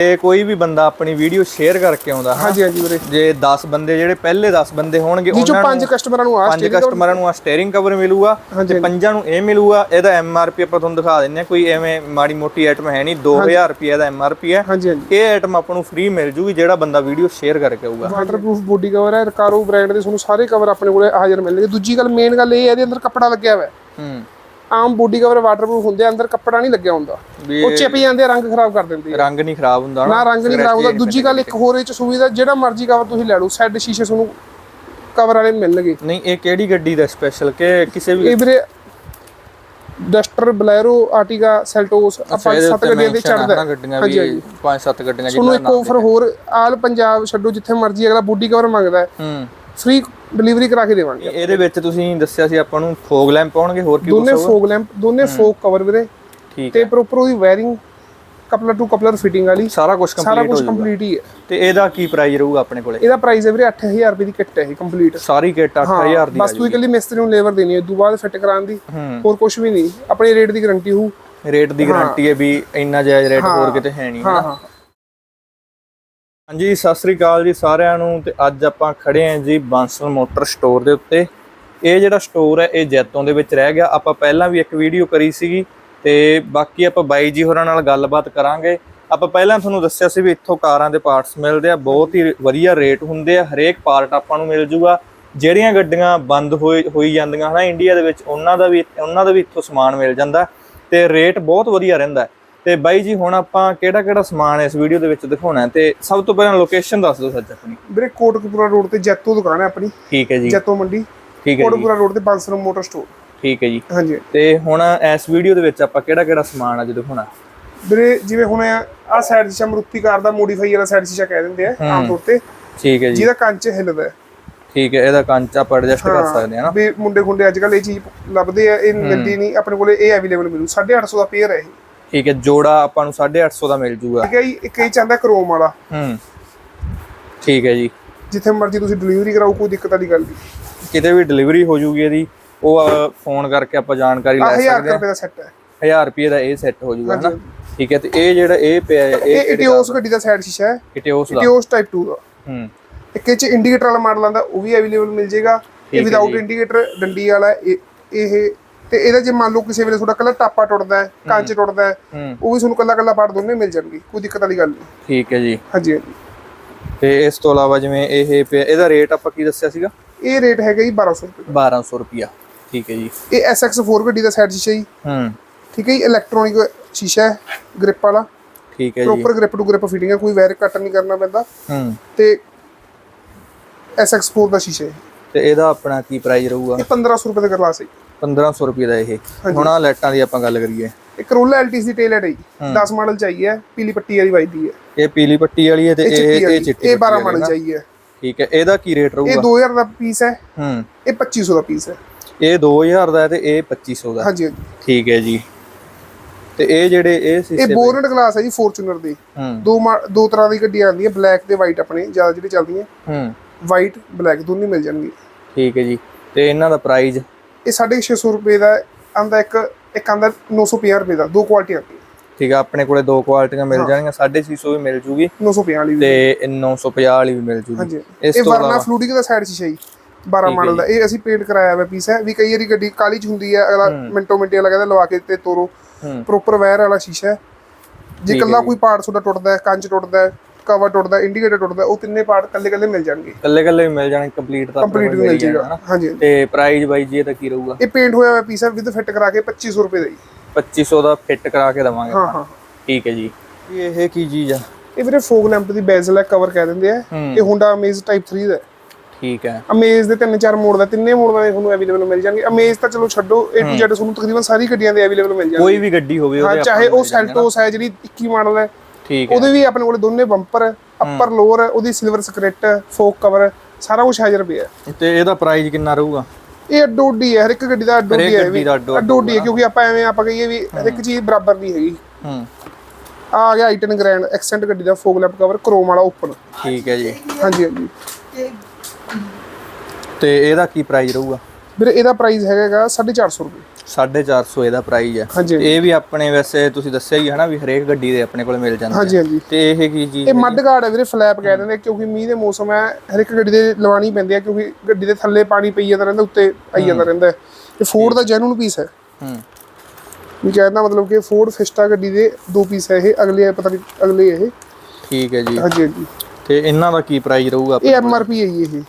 ਤੇ ਕੋਈ ਵੀ ਬੰਦਾ ਆਪਣੀ ਵੀਡੀਓ ਸ਼ੇਅਰ ਕਰਕੇ ਆਉਂਦਾ ਹਾਂ ਹਾਂਜੀ ਹਾਂਜੀ ਵੀਰੇ। ਜੇ 10 ਬੰਦੇ ਜਿਹੜੇ ਪਹਿਲੇ 10 ਬੰਦੇ ਹੋਣਗੇ ਉਹਨਾਂ ਪੰਜ ਕਸਟਮਰਾਂ ਨੂੰ ਆ ਪੰਜ ਕਸਟਮਰਾਂ ਨੂੰ ਆ ਸਟੀਅਰਿੰਗ ਕਵਰ ਮਿਲੂਗਾ ਤੇ ਪੰਜਾਂ ਨੂੰ ਇਹ ਮਿਲੂਗਾ ਇਹਦਾ ਐਮ ਆਰ ਪੀ ਆਪਾਂ ਤੁਹਾਨੂੰ ਦਿਖਾ ਦਿੰਨੇ ਆ ਕੋਈ ਐਵੇਂ ਮਾੜੀ ਮੋਟੀ ਆਈਟਮ ਹੈ ਨਹੀਂ 2000 ਰੁਪਏ ਦਾ ਐਮ ਆਰ ਪੀ ਹੈ। ਹਾਂਜੀ ਹਾਂਜੀ। ਇਹ ਆਈਟਮ ਆਪਾਂ ਨੂੰ ਫ੍ਰੀ ਮਿਲ ਜੂਗੀ ਜਿਹੜਾ ਬੰਦਾ ਵੀਡੀਓ ਸ਼ੇਅਰ ਕਰਕੇ ਆਊਗਾ। ਵਾਟਰਪ੍ਰੂਫ ਬੋਡੀ ਕਵਰ ਹੈ ਰਕਾਰੋ ਬ੍ਰਾਂਡ ਦੇ ਤੁਹਾਨੂੰ ਸਾਰੇ ਕਵਰ ਆਪਣੇ ਕੋਲੇ ਹਾਜ਼ਰ ਮਿਲਣਗੇ। ਦੂਜੀ ਗੱਲ ਮੇਨ ਗੱਲ ਇਹ ਹੈ ਇਹਦੇ ਅੰਦਰ ਕੱਪੜਾ ਲੱਗਿਆ ਹੋਇਆ ਹੈ। ਹੂੰ। ਆਮ ਬੋਡੀ ਕਵਰ ਵਾਟਰਪ੍ਰੂਫ ਹੁੰਦੇ ਆ ਅੰਦਰ ਕੱਪੜਾ ਨਹੀਂ ਲੱਗਿਆ ਹੁੰਦਾ। ਉਹ ਚਿਪ ਜਾਂਦੇ ਰੰਗ ਖਰਾਬ ਕਰ ਦਿੰਦੇ ਰੰਗ ਨਹੀਂ ਖਰਾਬ ਹੁੰਦਾ ਨਾ ਰੰਗ ਨਹੀਂ ਖਰਾਬ ਹੁੰਦਾ। ਦੂਜੀ ਗੱਲ ਇੱਕ ਹੋਰ ਇਹ ਚ ਸੁਵਿਧਾ ਜਿਹੜਾ ਮਰਜ਼ੀ ਕਵਰ ਤੁਸੀਂ ਲੈ ਲਓ ਸੈੱਡ ਸ਼ੀਸ਼ੇ ਤੁਹਾਨੂੰ ਕਵਰ ਵਾਲੇ ਮਿਲਣਗੇ। ਨਹੀਂ ਇਹ ਕਿਹੜੀ ਗੱਡੀ ਦਾ ਸਪੈਸ਼ਲ ਕਿ ਕਿਸੇ ਵੀ ਇਹ ਵੀਰੇ ਡਸਟਰ ਬਲੈਰੋ ਆਰਟੀਗਾ ਸੈਲਟੋਸ ਆਪਾਂ ਸੱਤ ਗੱਡੀਆਂ ਆ ਚੜਦਾ ਵੀ ਪੰਜ ਸੱਤ ਗੱਡੀਆਂ ਤੁਹਾਨੂੰ ਜਿੰਨਾ ਇੱਕ ਆਫਰ ਹੋਰ ਆਲ ਪੰਜਾਬ ਛੱਡੋ ਜਿੱਥੇ ਮਰਜ਼ੀ ਅਗਲਾ ਬੋਡੀ ਕਵਰ ਮੰਗਦਾ ਹੈ। ਹੂੰ। ਫ੍ਰੀ ਡਿਲੀਵਰੀ ਕਰਾ ਕੇ ਦੇਵਾਂਗੇ। ਇਹਦੇ ਵਿੱਚ ਤੁਸੀਂ ਦੱਸਿਆ ਸੀ ਆਪਾਂ ਨੂੰ ਫੋਗ ਲੈਂਪ ਪਾਉਣਗੇ ਹੋਰ ਕੀ ਦੋਨੇ ਫੋਗ ਲੈਂਪ ਦੋਨੇ ਫੋਗ ਕਵਰ ਵੀਰੇ। ਠੀਕ ਤੇ ਪ੍ਰੋਪਰ ਉਹਦੀ wiring coupler to coupler fitting ਵਾਲੀ। ਸਾਰਾ ਕੁਝ ਸਾਰਾ ਕੰਪਲੀਟ ਹੋ ਕੁਝ ਕੰਪਲੀਟ ਹੀ ਹੈ। ਤੇ ਇਹਦਾ ਕੀ ਪ੍ਰਾਈਸ ਰਹੂਗਾ ਆਪਣੇ ਕੋਲੇ? ਇਹਦਾ ਪ੍ਰਾਈਸ ਹੈ ਵੀਰੇ 8000 ਰੁਪਏ ਦੀ ਕਿੱਟ ਹੈ ਇਹ ਕੰਪਲੀਟ ਸਾਰੀ ਕਿੱਟ 8000 ਦੀ ਬਸ ਤੂੰ ਇਕੱਲੀ ਮਿਸਤਰੀ ਨੂੰ ਲੇਬਰ ਦੇਣੀ ਹੈ ਦੂ ਬਾਅਦ ਫਿੱਟ ਕਰਾਉਣ ਦੀ ਹੋਰ ਕੁਝ ਵੀ ਨਹੀਂ। ਆਪਣੇ ਰੇਟ ਦੀ ਗਾਰੰਟੀ ਹੋਊ। ਰੇਟ ਦੀ ਗਾਰੰਟੀ ਹੈ ਵੀ ਇੰਨਾ ਜਾਇਜ਼ ਰੇਟ ਹੋਰ ਕਿਤੇ ਹੈ ਨਹੀਂ ਹਾਂ ਹਾਂ। ਹਾਂਜੀ, ਸਤਿ ਸ੍ਰੀ ਅਕਾਲ ਜੀ ਸਾਰਿਆਂ ਨੂੰ ਤੇ ਅੱਜ ਆਪਾਂ ਖੜੇ ਆਂ ਜੀ ਬਾਂਸਲ ਮੋਟਰ ਸਟੋਰ ਦੇ ਉੱਤੇ। ਇਹ ਜਿਹੜਾ ਸਟੋਰ ਹੈ, ਇਹ ਜੈਤੋਂ ਦੇ ਵਿੱਚ ਰਹਿ ਗਿਆ। ਆਪਾਂ ਪਹਿਲਾਂ ਵੀ ਇੱਕ ਵੀਡੀਓ ਕਰੀ ਸੀਗੀ ਤੇ ਬਾਕੀ ਆਪਾਂ ਬਾਈ ਜੀ ਹੋਰਾਂ ਨਾਲ ਗੱਲਬਾਤ ਕਰਾਂਗੇ। ਆਪਾਂ ਪਹਿਲਾਂ ਤੁਹਾਨੂੰ ਦੱਸਿਆ ਸੀ ਵੀ ਇੱਥੋਂ ਕਾਰਾਂ ਦੇ ਪਾਰਟਸ ਮਿਲਦੇ ਆ, ਬਹੁਤ ਹੀ ਵਧੀਆ ਰੇਟ ਹੁੰਦੇ ਆ। ਹਰੇਕ ਪਾਰਟ ਆਪਾਂ ਨੂੰ ਮਿਲ ਜੂਗਾ। ਜਿਹੜੀਆਂ ਗੱਡੀਆਂ ਬੰਦ ਹੋਈ ਹੋਈ ਜਾਂਦੀਆਂ ਹਨਾ ਇੰਡੀਆ ਦੇ ਵਿੱਚ, ਉਹਨਾਂ ਦਾ ਵੀ, ਉਹਨਾਂ ਦਾ ਵੀ ਇੱਥੋਂ ਸਮਾਨ ਮਿਲ ਜਾਂਦਾ ਤੇ ਰੇਟ ਬਹੁਤ ਵਧੀਆ ਰਹਿੰਦਾ। ਹੈ। ਤੇ ਬਾਈ ਜੀ ਹੁਣ ਆਪਾਂ ਕਿਹੜਾ ਕਿਹੜਾ ਸਮਾਨ ਇਸ ਵੀਡੀਓ ਦੇ ਵਿੱਚ ਦਿਖਾਉਣਾ ਤੇ ਸਭ ਤੋਂ ਪਹਿਲਾਂ ਲੋਕੇਸ਼ਨ ਦੱਸ ਦਿਓ ਸੱਚ ਆਪਣੀ। ਵੀਰੇ ਕੋਟਕਪੂਰਾ ਰੋਡ ਤੇ ਜੈਤੋ ਦੁਕਾਨ ਹੈ ਆਪਣੀ। ਠੀਕ ਹੈ ਜੀ। ਜੈਤੋ ਮੰਡੀ। ਠੀਕ ਹੈ ਜੀ। ਕੋਟਕਪੂਰਾ ਰੋਡ ਤੇ ਬਾਂਸਰ ਮੋਟਰ ਸਟੋਰ। ਠੀਕ ਹੈ ਜੀ। ਹਾਂਜੀ। ਤੇ ਹੁਣ ਇਸ ਵੀਡੀਓ ਦੇ ਵਿੱਚ ਆਪਾਂ ਕਿਹੜਾ ਕਿਹੜਾ ਸਮਾਨ ਅੱਜ ਦਿਖਾਉਣਾ? ਵੀਰੇ ਜਿਵੇਂ ਹੁਣ ਆ ਸਾਈਡ ਸ਼ੀਸ਼ਾ ਮਰੂਤੀ ਕਾਰ ਦਾ ਮੋਡੀਫਾਈ ਵਾਲਾ ਸਾਈਡ ਸ਼ੀਸ਼ਾ ਕਹਿ ਦਿੰਦੇ ਆ ਆਮ ਤੌਰ ਤੇ। ਠੀਕ ਹੈ ਜੀ। ਜਿਹਦਾ ਕੰਚ ਹਿੱਲਦਾ ਹੈ। ਠੀਕ ਹੈ ਇਹਦਾ ਕੰਚ ਆਪਾਂ ਐਡਜਸਟ ਕਰ ਸਕਦੇ ਹਾਂ ਨਾ। ਵੀ ਮੁੰਡੇ ਖੁੰਡੇ ਅੱਜ ਕੱਲ ਇਹ ਚੀਜ਼ ਲੱਭਦੇ ਆ ਇਹ ਮਿਲਦੀ ਨਹੀਂ ਆਪਣੇ ਕੋਲੇ ਇਹ ਅਵੇਲੇਬਲ ਮਿਲੂ। 850 ਦਾ ਪੇਅਰ ਹੈ ਇਹ। ਠੀਕ ਹੈ ਜੋੜਾ ਆਪਾਂ ਨੂੰ 850 ਦਾ ਮਿਲ ਜੂਗਾ। ਠੀਕ ਹੈ ਜੀ ਇੱਕ ਇਹ ਚਾਹੁੰਦਾ ਕ੍ਰੋਮ ਵਾਲਾ। ਹੂੰ। ਠੀਕ ਹੈ ਜੀ। ਜਿੱਥੇ ਮਰਜ਼ੀ ਤੁਸੀਂ ਡਿਲੀਵਰੀ ਕਰਾਓ ਕੋਈ ਦਿੱਕਤ ਵਾਲੀ ਗੱਲ ਨਹੀਂ। ਕਿਤੇ ਵੀ ਡਿਲੀਵਰੀ ਹੋ ਜੂਗੀ ਇਹਦੀ ਉਹ ਫੋਨ ਕਰਕੇ ਆਪਾਂ ਜਾਣਕਾਰੀ ਲੈ 1000 ਸਕਦੇ ਰੁਪਏ ਦਾ ਸੈੱਟ ਹੈ। ਹਾਂ 1000 ਰੁਪਏ ਦਾ ਇਹ ਸੈੱਟ ਹੋ ਜੂਗਾ ਹਨਾ? ਠੀਕ ਹੈ ਤੇ ਇਹ ਜਿਹੜਾ ਇਹ ਪਿਆ ਹੈ, ਇਹ ਇਟਿਓਸ ਗੱਡੀ ਦਾ ਸਾਈਡ ਸ਼ੀਸ਼ਾ ਹੈ। ਇਟਿਓਸ ਦਾ। ਇਟਿਓਸ ਟਾਈਪ 2 ਦਾ। ਹੂੰ। ਇੱਕ ਇਹ ਚ ਇੰਡੀਕੇਟਰ ਵਾਲਾ ਮਾਡਲ ਆਂਦਾ ਉਹ ਵੀ ਅਵੇਲੇਬਲ ਮਿਲ ਜਾਏਗਾ ਇਹ ਵਿਦਆਊਟ ਇੰਡੀਕੇਟਰ ਡੰਡੀ ਵਾਲਾ ਹੈ, ਇਹ ਇਹ ਤੇ ਇਹਦਾ ਜੇ ਮੰਨ ਲਓ ਕਿਸੇ ਵੇਲੇ ਤੁਹਾਡਾ ਕੱਲਾ ਟਾਪਾ ਟੁੱਟਦਾ ਹੈ ਕੰਚ ਟੁੱਟਦਾ ਹੈ ਉਹ ਵੀ ਤੁਹਾਨੂੰ ਕੱਲਾ ਕੱਲਾ ਪਾਰਟ ਦੋਨੇ ਮਿਲ ਜਾਣਗੇ ਕੋਈ ਦਿੱਕਤ ਵਾਲੀ ਗੱਲ ਨਹੀਂ। ਠੀਕ ਹੈ ਜੀ। ਹਾਂਜੀ ਹਾਂਜੀ। ਤੇ ਇਸ ਤੋਂ ਇਲਾਵਾ ਜਿਵੇਂ ਇਹ ਪਿਆ ਇਹਦਾ ਰੇਟ ਆਪਾਂ ਕੀ ਦੱਸਿਆ ਸੀਗਾ? ਇਹ ਰੇਟ ਹੈਗਾ ਜੀ 1200 ਰੁਪਏ। 1200 ਰੁਪਿਆ ਠੀਕ ਹੈ ਜੀ। ਇਹ SX4 ਗੱਡੀ ਦਾ ਸਾਈਡ ਸ਼ੀਸ਼ਾ ਜੀ। ਹੂੰ। ਠੀਕ ਹੈ ਜੀ ਇਲੈਕਟ੍ਰੋਨਿਕ ਸ਼ੀਸ਼ਾ ਹੈ ਗ੍ਰਿਪ ਵਾਲਾ। ਠੀਕ ਹੈ ਜੀ। Proper grip to grip fitting ਹੈ ਕੋਈ ਵਾਇਰ ਕੱਟ ਨਹੀਂ ਕਰਨਾ ਪੈਂਦਾ। ਹੂੰ। ਤੇ SX4 ਦਾ ਸ਼ੀਸ਼ਾ ਹੈ। ਤੇ ਇਹਦਾ ਆਪਣਾ ਕੀ ਪ੍ਰਾਈਸ ਰਹੂਗਾ? ਇਹ 1500 ਰੁਪਏ ਦਾ ਗਲਾਸ ਹੈ 1500 ਰੁਪਏ ਦਾ ਇਹ। ਹੁਣ ਆ ਲਾਈਟਾਂ ਦੀ ਆਪਾਂ ਗੱਲ ਕਰੀਏ। ਇਹ ਕਰੋਲਾ ਦੀ ਟੇਲ ਹੈ ਜੀ। 10 ਮਾਡਲ ਚਾਹੀਏ ਹੈ ਪੀਲੀ ਪੱਟੀ ਵਾਲੀ ਵੱਜਦੀ ਹੈ। ਇਹ ਪੀਲੀ ਪੱਟੀ ਵਾਲੀ ਹੈ ਤੇ ਇਹ ਇਹ ਚਿੱਟੀ ਇਹ ਵਾਲੀ ਚਿੱਟੀ ਇਹ 12 ਪੱਟੀ ਵਾਲੀ ਮਾਡਲ। ਚਾਹੀਏ। ਹੈ ਠੀਕ ਹੈ ਇਹਦਾ ਕੀ ਰੇਟ ਇਹ ਰਹੂਗਾ? 2000 ਦਾ ਪੀਸ ਹੈ। ਹੂੰ। ਇਹ 2500 ਦਾ ਪੀਸ ਹੈ। ਇਹ 2000 ਦਾ ਹੈ ਤੇ ਇਹ 2500 ਦਾ। ਹਾਂਜੀ ਠੀਕ ਹੈ ਜੀ। ਤੇ ਇਹ ਜਿਹੜੇ ਇਹ ਇਹ ਸੀਸੇ ਬੋਰਨਟ ਗਲਾਸ ਹੈ ਜੀ ਫੋਰਚੂਨਰ ਦੀ। ਦੋ ਦੋ ਤਰ੍ਹਾਂ ਦੀ ਗੱਡੀਆਂ ਆਉਂਦੀਆਂ ਬਲੈਕ ਤੇ ਵਾਈਟ ਆਪਣੇ ਜ਼ਿਆਦਾ ਜਿਹੜੀ ਚੱਲਦੀਆਂ। ਹੂੰ। ਵਾਈਟ ਬਲੈਕ ਦੋਨੇ ਮਿਲ ਜਾਣਗੇ। ਠੀਕ ਹੈ ਜੀ। ਤੇ ਇਹਨਾਂ ਦਾ ਪ੍ਰਾਈਸ ਇਹ 650 ਰੁਪਏ ਦਾ ਆਂਦਾ ਇੱਕ ਇੱਕ ਆਂਦਾ 950 ਰੁਪਏ ਦਾ ਦੋ ਕੁਆਲਿਟੀ ਆਉਂਦੀ ਠੀਕ ਹੈ ਆਪਣੇ ਕੋਲੇ ਦੋ ਕੁਆਲਿਟੀਆਂ ਮਿਲ ਜਾਣਗੀਆਂ 650 ਵੀ ਮਿਲ ਜੂਗੀ 950 ਵਾਲੀ ਵੀ ਤੇ 950 ਵਾਲੀ ਵੀ ਮਿਲ ਜੂਗੀ। ਹਾਂਜੀ। ਇਹ ਵਰਨਾ ਫਲੂਡਿਕ ਦਾ ਸਾਈਡ ਸ਼ੀਸ਼ਾ ਜੀ 12 ਮਾਡਲ ਦਾ। ਇਹ ਅਸੀਂ ਪੇਂਟ ਕਰਾਇਆ ਹੋਇਆ ਪੀਸ ਹੈ ਵੀ ਕਈ ਵਾਰੀ ਗੱਡੀ ਕਾਲੀ ਚ ਹੁੰਦੀ ਹੈ ਅਗਲਾ ਮਿੰਟੋ ਮਿੰਟੇ ਕਹਿੰਦਾ ਲਵਾ ਕੇ ਤੇ ਤੋਰੋ। ਪ੍ਰੋਪਰ ਵਾਇਰ ਵਾਲਾ ਸ਼ੀਸ਼ਾ ਹੈ। ਜੇ ਕੱਲਾ ਕੋਈ ਪਾਰਟ ਤੁਹਾਡਾ ਟੁੱਟਦਾ ਹੈ ਕੰਚ ਟੁੱਟਦਾ ਹੈ ਕਵਰ ਟੁੱਟਦਾ ਇੰਡੀਕੇਟਰ ਟੁੱਟਦਾ ਉਹ ਤਿੰਨੇ ਪਾਰਟ ਕੱਲੇ ਕੱਲੇ ਮਿਲ ਜਾਣਗੇ। ਕੱਲੇ ਕੱਲੇ ਵੀ ਮਿਲ ਜਾਣਗੇ ਕੰਪਲੀਟ ਤਾਂ ਕੰਪਲੀਟ ਮਿਲ ਜਾਏਗਾ। ਹਾਂਜੀ। ਤੇ ਪ੍ਰਾਈਸ ਬਾਈ ਜੀ ਇਹਦਾ ਕੀ ਰਹੂਗਾ? ਇਹ ਪੇਂਟ ਹੋਇਆ ਹੋਇਆ ਪੀਸ ਹੈ ਵਿਦ ਫਿੱਟ ਕਰਾ ਕੇ 2500 ਰੁਪਏ ਦਾ ਜੀ। 2500 ਦਾ ਫਿੱਟ ਕਰਾ ਕੇ ਦਵਾਂਗੇ ਹਾਂ ਹਾਂ। ਠੀਕ ਹੈ ਜੀ। ਇਹ ਕੀ ਚੀਜ਼ ਆ? ਇਹ ਵੀਰੇ ਫੋਗ ਲੈਂਪ ਦੀ ਬੇਜ਼ਲ ਹੈ ਕਵਰ ਕਹਿ ਦਿੰਦੇ ਆ। ਇਹ ਹੁੰਡਾ ਅਮੇਜ਼ ਟਾਈਪ 3 ਦਾ। ਠੀਕ ਹੈ। ਅਮੇਜ਼ ਦੇ ਤਿੰਨ ਚਾਰ ਮੋਡ ਦਾ ਤਿੰਨੇ ਮੋਡ ਦਾ ਤੁਹਾਨੂੰ ਅਵੇਲੇਬਲ ਮਿਲ ਜਾਣਗੇ। ਅਮੇਜ਼ ਤਾਂ ਚਲੋ ਛੱਡੋ A to Z ਤੁਹਾਨੂੰ ਤਕਰੀਬਨ ਸਾਰੀ ਗੱਡੀਆਂ ਦੇ ਅਵੇਲੇਬਲ ਮਿਲ ਜਾਣਗੇ। ਕੋਈ ਵੀ ਗੱਡੀ ਹੋਵੇ ਹਾਂ ਉਹਦੇ ਚਾਹੇ ਉਹ ਸੈਲਟੋਸ ਹੈ ਜਿਹੜੀ 21 ਮਾਡਲ ਹੈ। ਠੀਕ ਹੈ। ਉਹਦੇ ਵੀ ਆਪਣੇ ਕੋਲੇ ਦੋਨੇ ਬੰਪਰ ਅੱਪਰ ਲੋਅਰ ਉਹਦੀ ਸਿਲਵਰ ਸਕ੍ਰਿਟ ਫੋਕ ਕਵਰ ਸਾਰਾ ਕੁਝ ਹਾਜ਼ਰ ਪਿਆ ਤੇ ਇਹਦਾ ਪ੍ਰਾਈਸ ਕਿੰਨਾ ਰਹੂਗਾ? ਇਹ ਅੱਡੋਡੀ ਹੈ ਹਰ ਇੱਕ ਗੱਡੀ ਦਾ ਅੱਡੋਡੀ ਹੈ ਵੀ। ਅੱਡੋਡੀ ਹੈ ਕਿਉਂਕਿ ਆਪਾਂ ਐਵੇਂ ਆਪਾਂ ਕਹੀਏ ਵੀ ਹਰ ਇੱਕ ਚੀਜ਼ ਬਰਾਬਰ ਨਹੀਂ ਹੈਗੀ। ਹੂੰ। ਆ ਗਿਆ ਆਈਟਨ ਗ੍ਰੈਂਡ ਐਕਸੈਂਟ ਗੱਡੀ ਦਾ ਫੋਕ ਲੈਪ ਕਵਰ ਕ੍ਰੋਮ ਵਾਲਾ ਓਪਨ ਠੀਕ ਹੈ ਜੀ। ਹਾਂਜੀ ਹਾਂਜੀ। ਤੇ ਇਹਦਾ ਕੀ ਪ੍ਰਾਈਸ ਰਹੂਗਾ? ਵੀਰੇ ਇਹਦਾ ਪ੍ਰਾਈਸ ਹੈਗਾ 450 ਰੁਪਏ। 450 ਇਹਦਾ ਪ੍ਰਾਈਸ ਹੈ ਹਾਂਜੀ। ਇਹ ਵੀ ਆਪਣੇ ਵੈਸੇ ਤੁਸੀਂ ਦੱਸਿਆ ਹੀ ਹੈ ਨਾ ਵੀ ਹਰੇਕ ਗੱਡੀ ਦੇ ਆਪਣੇ ਕੋਲ ਮਿਲ ਜਾਂਦੇ ਹਾਂਜੀ ਹਾਂਜੀ। ਤੇ ਇਹ ਕੀ ਚੀਜ਼ ਇਹ ਮੱਡ ਗਾਰਡ ਹੈ ਵੀਰੇ ਫਲੈਪ ਕਹਿ ਦਿੰਦੇ ਆ, ਕਿਉਂਕਿ ਮੀਂਹ ਦੇ ਮੌਸਮ ਹੈ ਹਰ ਇੱਕ ਗੱਡੀ ਦੇ ਲਵਾਣੀ ਪੈਂਦੀ ਹੈ ਕਿਉਂਕਿ ਗੱਡੀ ਦੇ ਥੱਲੇ ਪਾਣੀ ਪਈ ਜਾਂਦਾ ਰਹਿੰਦਾ ਉੱਤੇ ਆਈ ਜਾਂਦਾ ਰਹਿੰਦਾ ਹੈ। ਇਹ ਫੋਰਡ ਦਾ ਜੈਨੂਨ ਪੀਸ ਹੈ। ਹੂੰ। ਵੀ ਕਹਿੰਦਾ ਮਤਲਬ ਕਿ ਫੋਰਡ ਫਿਸਟਾ ਗੱਡੀ ਦੇ ਦੋ ਪੀਸ ਹੈ ਇਹ ਅਗਲੇ ਹੈ, ਪਤਾ ਨਹੀਂ ਅਗਲੇ ਇਹ। ਠੀਕ ਹੈ ਜੀ। ਹਾਂਜੀ ਹਾਂਜੀ। ਤੇ ਇਹਨਾਂ ਦਾ ਕੀ ਪ੍ਰਾਈਸ ਰਹੂਗਾ ਇਹ ਐਮ ਆਰ ਪੀ ਹੈ ਜੀ ਇਹ।